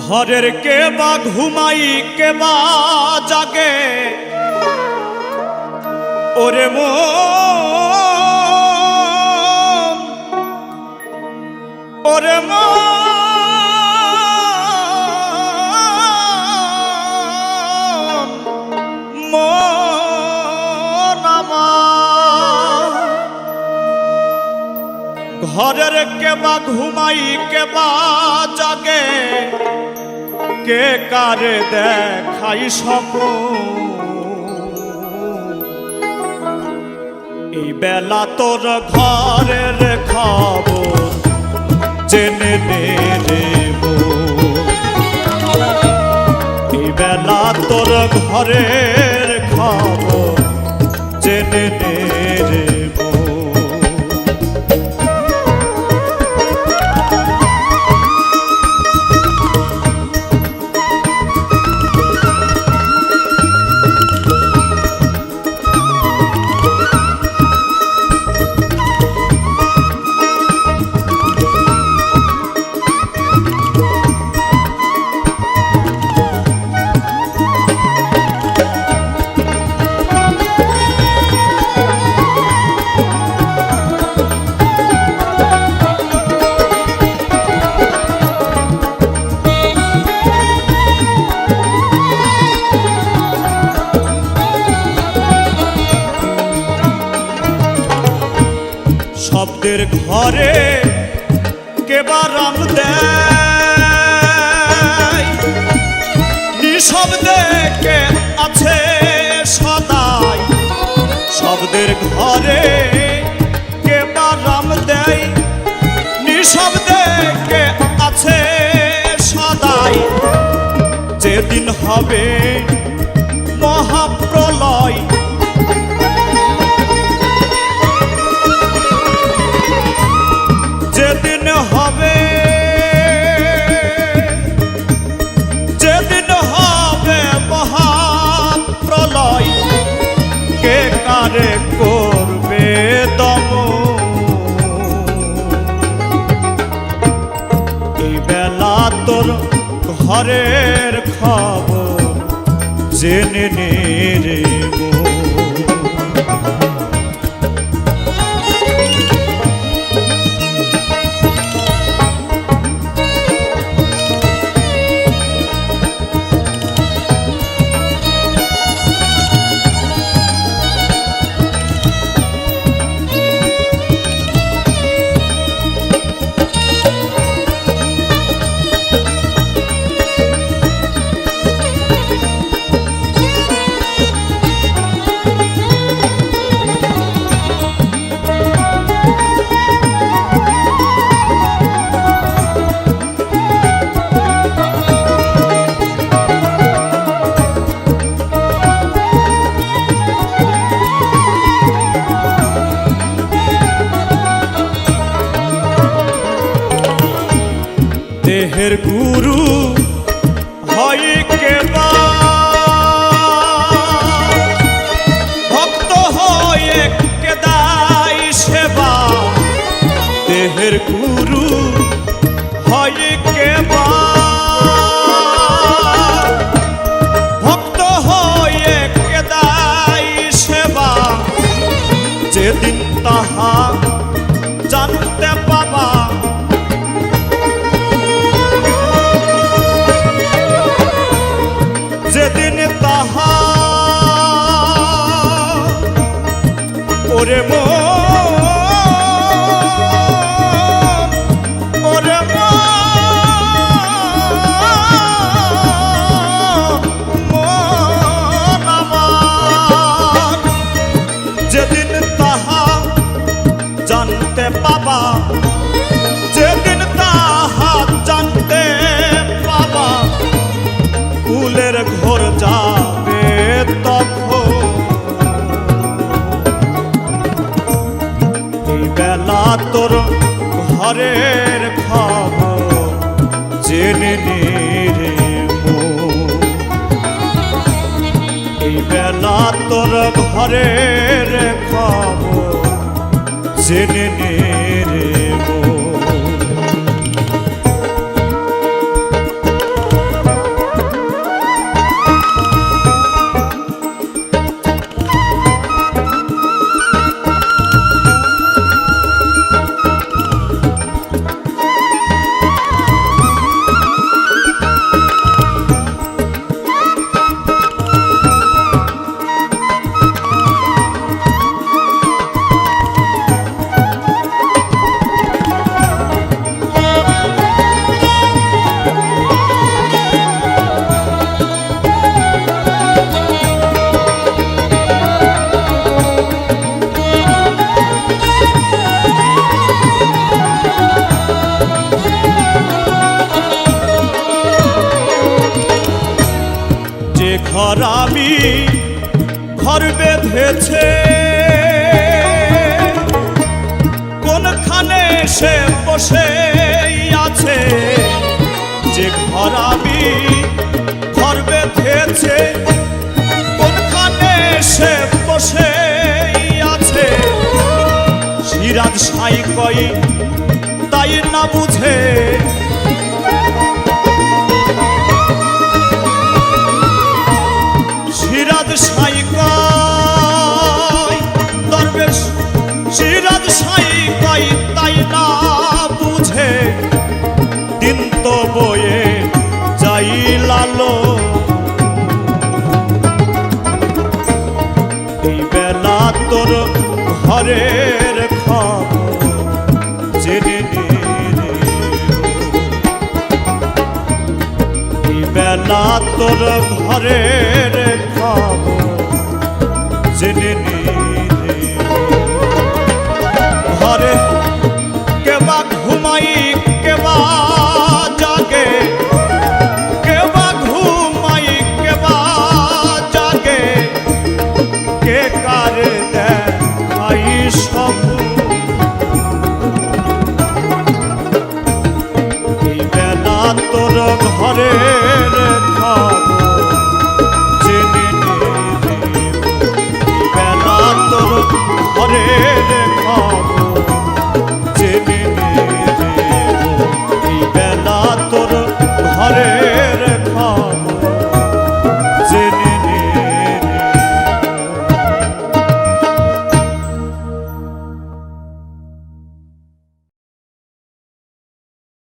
ঘরের কে বা ঘুমাই কে বা জাগে। ওরে মো ওরে মো ঘরের কেবা ঘুমাই, কেবা জাগে। কে কারে দেখাই স্বপ্ন এই বেলা তোর ঘরের খবর জেনে নে এই বেলা তোর ঘরের শব্দের ঘরে কেবা রাম দেয়? নিঃশব্দে কে আছে সদাই? শব্দের ঘরে তোর ঘরের খাব জেনে নে রে। দেহের গুরু ওরে মো তোর ঘরের খবর জেনে। এই বেলা তোর ঘরের খবর জেনে নে ঘর আমি ঘর বেঁধেছে। কোনখানে সে বসে আছে যে ঘর আমি তোর ঘরের খবর জেনে বেলা তোর ঘরের খবর জেনে নিয়ে